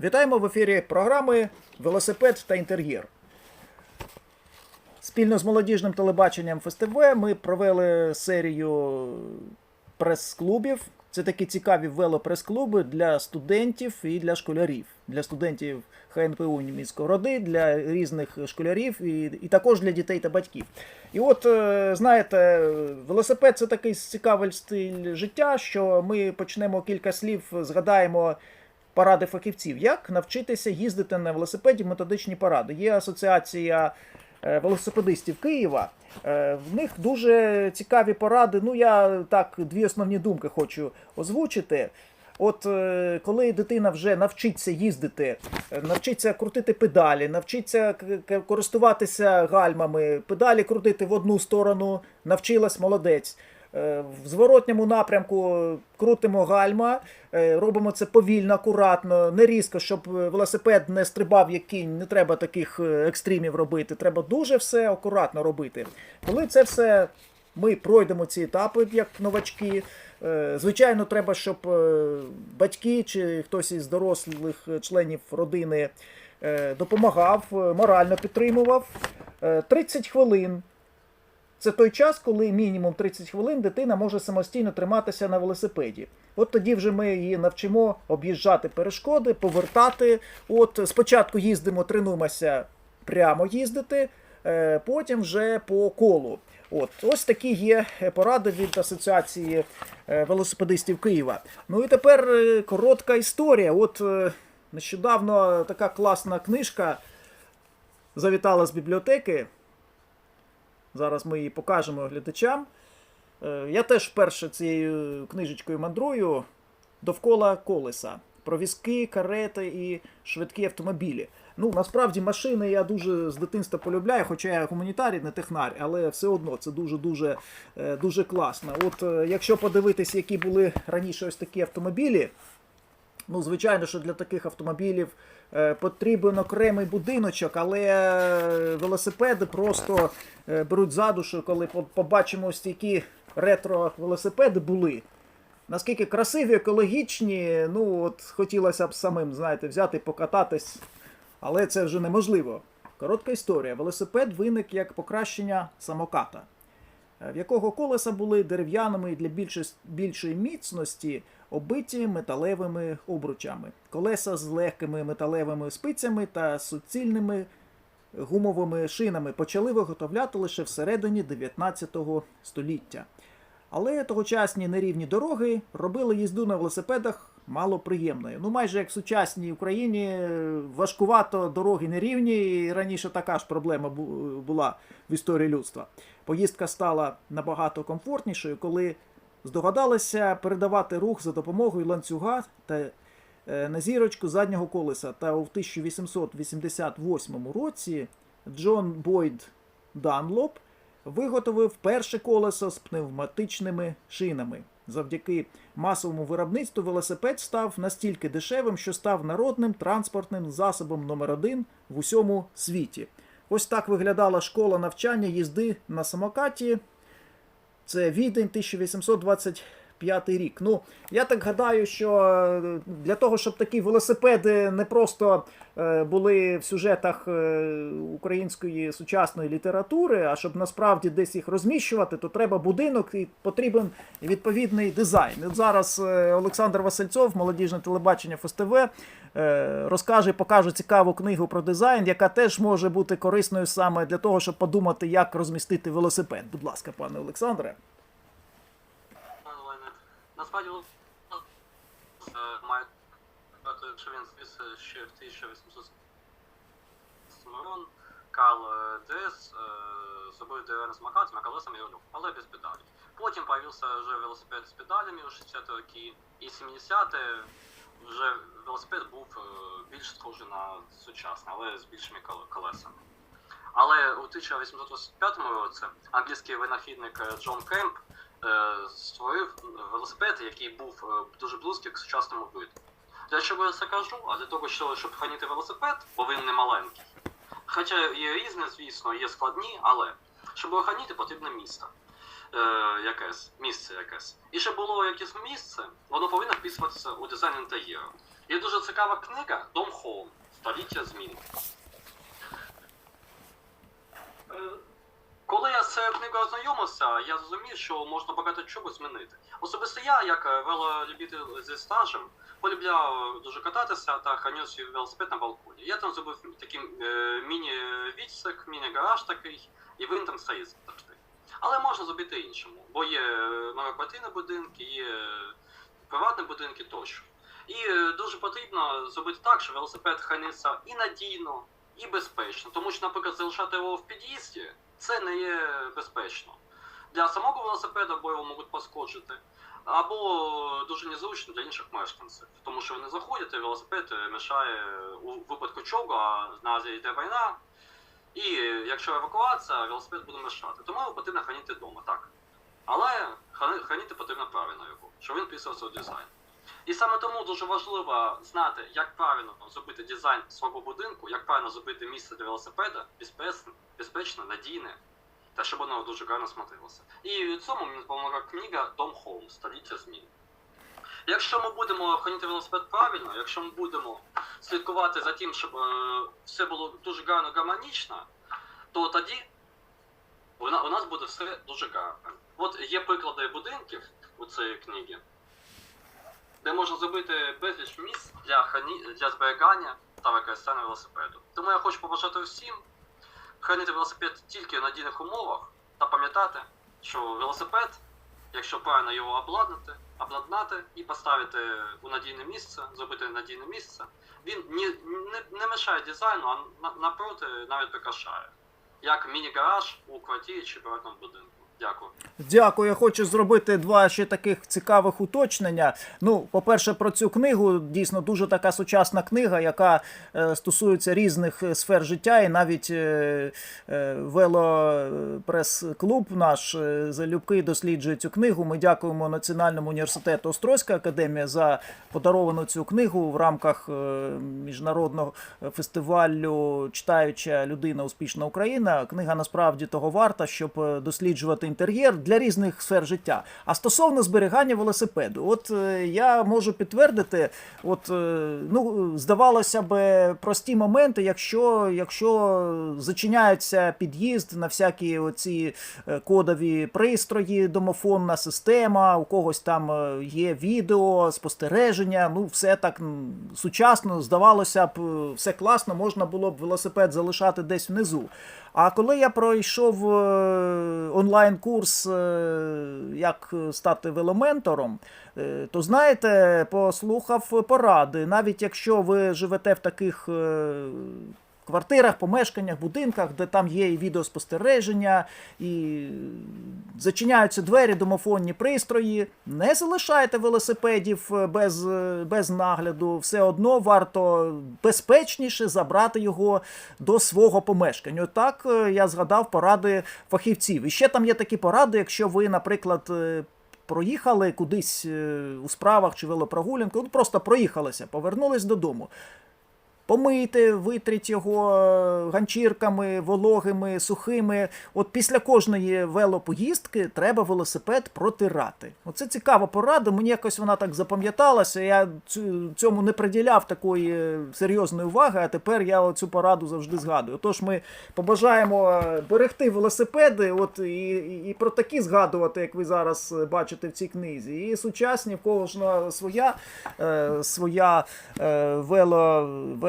Вітаємо в ефірі програми Велосипед та інтер'єр. Спільно з молодіжним телебаченням ФСТВ ми провели серію прес-клубів. Це такі цікаві велопрес-клуби для студентів і для школярів. Для студентів ХНПУ міської роди, для різних школярів і, і також для дітей та батьків. І от, е, знаєте, велосипед це такий цікавий стиль життя, що ми почнемо кілька слів, згадаємо поради фахівців. Як навчитися їздити на велосипеді методичні поради? Є асоціація е, велосипедистів Києва. Е, В них дуже цікаві поради. Ну, я так дві основні думки хочу озвучити. От е, коли дитина вже навчиться їздити, навчиться крутити педалі, навчиться користуватися гальмами, педалі крутити в одну сторону, навчилась молодець. Е, В зворотньому напрямку крутимо гальма, е, робимо це повільно, акуратно, не різко, щоб велосипед не стрибав як кінь. Не треба таких е, екстримів робити. Треба дуже все акуратно робити. Коли це все ми пройдемо ці етапи як новачки. Звичайно, треба, щоб батьки чи хтось із дорослих членів родини допомагав, морально підтримував. Е, 30 хвилин це той час, коли мінімум 30 хвилин дитина може самостійно триматися на велосипеді. От тоді вже ми її навчимо об'їжджати перешкоди, повертати. От спочатку їздимо, тренуємося прямо їздити, е, потім вже по колу. От ось такі є поради від Асоціації е, велосипедистів Києва. Ну і тепер е, коротка історія. От е, нещодавно така класна книжка завітала з бібліотеки. Зараз ми її покажемо глядачам. Е, Я теж вперше цією книжечкою мандрую довкола колеса. Про візки, карети і швидкі автомобілі. Ну, насправді машини я дуже з дитинства полюбляю, хоча я гуманітарій, не технар, але все одно це дуже-дуже е, дуже класно. От е, якщо подивитись, які були раніше ось такі автомобілі, Ну, звичайно, що для таких автомобілів е, потрібен окремий будиночок, але велосипеди просто е, беруть задушу, коли побачимо ось які ретро-велосипеди були. Наскільки красиві, екологічні, ну от хотілося б самим, знаєте, взяти покататись, але це вже неможливо. Коротка історія. Велосипед виник як покращення самоката в якого колеса були дерев'яними для більшості, більшої міцності оббиті металевими обручами. Колеса з легкими металевими спицями та суцільними гумовими шинами почали виготовляти лише всередині 19 століття. Але тогочасні нерівні дороги робили їзду на велосипедах мало приємною. Ну, майже як в сучасній Україні е, важкувато дороги нерівні, і раніше така ж проблема була в історії людства. Поїздка стала набагато комфортнішою, коли здогадалися передавати рух за допомогою ланцюга та е, на зірочку заднього колеса. Та у 1888 році Джон Бойд Данлоп виготовив перше колесо з пневматичними шинами. Завдяки масовому виробництву велосипед став настільки дешевим, що став народним транспортним засобом номер один в усьому світі. Ось так виглядала школа навчання їзди на самокаті. Це відень 1825 рік. Ну, я так гадаю, що е, для того, щоб такі велосипеди не просто е, були в сюжетах е, української сучасної літератури, а щоб насправді десь їх розміщувати, то треба будинок і потрібен відповідний дизайн. От зараз Олександр Васильцов, молодіжне телебачення ФСТВ, розкаже, покаже цікаву книгу про дизайн, яка теж може бути корисною саме для того, щоб подумати, як розмістити велосипед. Будь ласка, пане Олександре. Насправді е, має що він звіз ще в 1800 роком. Карл е, Дес е, зробив дерев'яний самокат з колесами і рулем, але без педалей. Потім появився вже велосипед з педалями у 60-ті роки, і 70-ті вже велосипед був е, більш схожий на сучасний, але з більшими колесами. Але у 1885 році англійський винахідник е, Джон Кемп е, створив велосипед, який був е, дуже близький к сучасному виду. Для чого я це кажу? А для того, що щоб хранити велосипед, бо він не маленький. Хоча є різні, звісно, є складні, але щоб його хранити, потрібне місце. Е, якесь, місце якесь. І щоб було якесь місце, воно повинно вписуватися у дизайн інтер'єру. Є дуже цікава книга Дом Хоум. Століття змін. Е, Коли я з книгою ознайомився, я зрозумів, що можна багато чого змінити. Особисто я, як е, велолюбитель зі стажем, полюбляв дуже кататися та свій велосипед на балконі. Я там зробив такий е, міні-відсик, міні-гараж такий, і він там стоїть завжди. Але можна зробити іншому, бо є е, многоквартирні будинки, є приватні будинки тощо. І е, дуже потрібно зробити так, щоб велосипед хранився і надійно, і безпечно. Тому що, наприклад, залишати його в під'їзді це не є безпечно. Для самого велосипеда, бо його можуть пошкоджити, або дуже незручно для інших мешканців. Тому що вони заходять, і велосипед е, мішає у випадку чого, а на Азії йде війна. І е, якщо евакуація, велосипед буде мешати. Тому його потрібно хранити вдома, так. Але храни- хранити потрібно правильно його, щоб він вписувався у дизайн. І саме тому дуже важливо знати, як правильно зробити дизайн свого будинку, як правильно зробити місце для велосипеда безпечне, безпечне, надійне, та щоб воно дуже гарно смотрелося. І цьому мені допомогла книга Дом Хоум Століття змін. Якщо ми будемо хранити велосипед правильно, якщо ми будемо слідкувати за тим, щоб е, все було дуже гарно гармонічно, то тоді у нас буде все дуже гарно. От є приклади будинків у цієї книги, де можна зробити безліч місць для, храні... для зберігання та використання велосипеду. Тому я хочу побажати всім хранити велосипед тільки в надійних умовах та пам'ятати, що велосипед, якщо правильно його обладнати, обладнати і поставити у надійне місце, зробити надійне місце, він ні, не, не мешає дизайну, а на- напроти навіть прикрашає. Як міні-гараж у квартирі чи приватному будинку. Дякую. Дякую. Я хочу зробити два ще таких цікавих уточнення. Ну, по-перше, про цю книгу дійсно дуже така сучасна книга, яка е, стосується різних е, сфер життя, і навіть е, е, велопрес-клуб наш е, залюбки досліджує цю книгу. Ми дякуємо Національному університету Острозька академія за подаровану цю книгу в рамках е, міжнародного фестивалю Читаюча людина успішна Україна. Книга насправді того варта, щоб е, досліджувати інтер'єр для різних сфер життя. А стосовно зберігання велосипеду, от е, я можу підтвердити, от е, ну здавалося б, прості моменти, якщо, якщо зачиняється під'їзд на всякі оці е, кодові пристрої, домофонна система, у когось там є відео, спостереження, ну все так сучасно, здавалося б, все класно, можна було б велосипед залишати десь внизу. А коли я пройшов е, онлайн-курс, е, як стати веломентором, е, то знаєте, послухав поради, навіть якщо ви живете в таких. Квартирах, помешканнях, будинках, де там є і відеоспостереження, і зачиняються двері, домофонні пристрої. Не залишайте велосипедів е, без, е, без нагляду. Все одно варто безпечніше забрати його до свого помешкання. Отак е, я згадав поради фахівців. І ще там є такі поради, якщо ви, наприклад, проїхали кудись у справах чи велопрогулянку, просто проїхалися, повернулись додому. Помийте, витріть його е, ганчірками, вологими, сухими. От після кожної велопоїздки треба велосипед протирати. Оце цікава порада. Мені якось вона так запам'яталася. Я цьому не приділяв такої е, серйозної уваги, а тепер я цю пораду завжди згадую. Тож ми побажаємо е, берегти велосипеди, от і, і, про такі згадувати, як ви зараз бачите в цій книзі. І сучасні, в кожного своя, е, своя е, вело,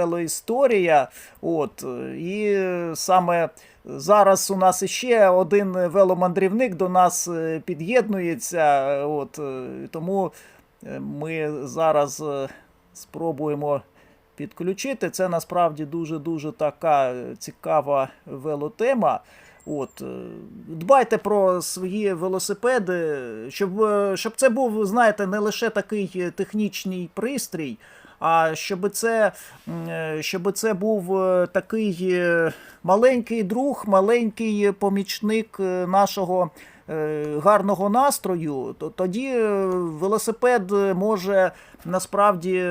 велоісторія. От, е, і саме зараз у нас іще один веломандрівник до нас е, під'єднується. От, е, тому ми зараз спробуємо підключити. Це насправді дуже-дуже така цікава велотема. От, дбайте про свої велосипеди, щоб, щоб це був, знаєте, не лише такий технічний пристрій, а щоб це, е, щоб це був е, такий е, маленький друг, маленький помічник нашого гарного настрою, то тоді велосипед може насправді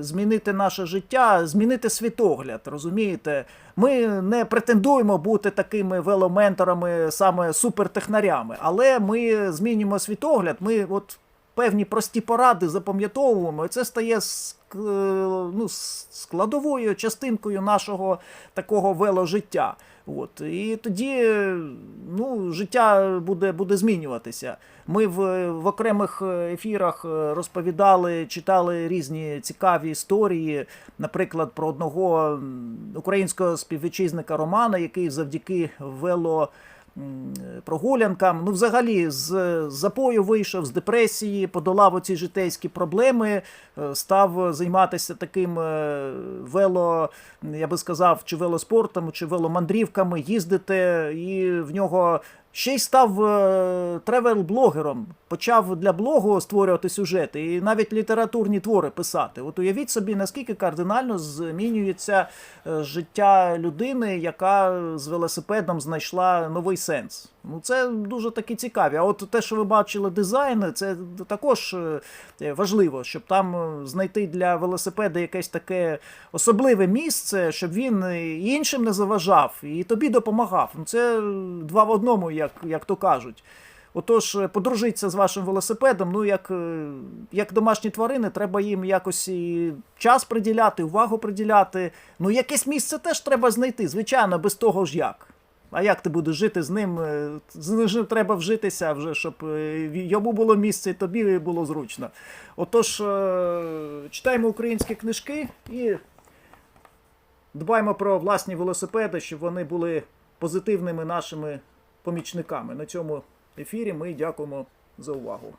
змінити наше життя, змінити світогляд. Розумієте? Ми не претендуємо бути такими веломенторами, саме супертехнарями, але ми змінюємо світогляд. Ми от певні прості поради запам'ятовуємо, це стає е, ну, складовою частинкою нашого такого веложиття. От. І тоді ну, життя буде, буде змінюватися. Ми в, в окремих ефірах розповідали, читали різні цікаві історії, наприклад, про одного українського співвітчизника Романа, який завдяки вело прогулянкам, ну, взагалі, з запою вийшов, з депресії, подолав оці житейські проблеми, е, став займатися таким е, вело, я би сказав, чи велоспортом, чи веломандрівками, їздити, і в нього ще й став е, тревел-блогером. Почав для блогу створювати сюжети і навіть літературні твори писати. От уявіть собі, наскільки кардинально змінюється е, життя людини, яка з велосипедом знайшла новий сенс. Ну, це дуже таки цікаві. А от те, що ви бачили дизайн, це також е, важливо, щоб там е, знайти для велосипеда якесь таке особливе місце, щоб він іншим не заважав і тобі допомагав. Ну, це два в одному, як, як то кажуть. Отож, е, подружитися з вашим велосипедом, ну як, е, як домашні тварини, треба їм якось і час приділяти, увагу приділяти. Ну, якесь місце теж треба знайти, звичайно, без того ж як. А як ти будеш жити з ним? Е, З ним треба вжитися вже, щоб е, йому було місце і тобі було зручно. Отож, е, читаємо українські книжки і дбаємо про власні велосипеди, щоб вони були позитивними нашими помічниками. На цьому ефірі ми дякуємо за увагу.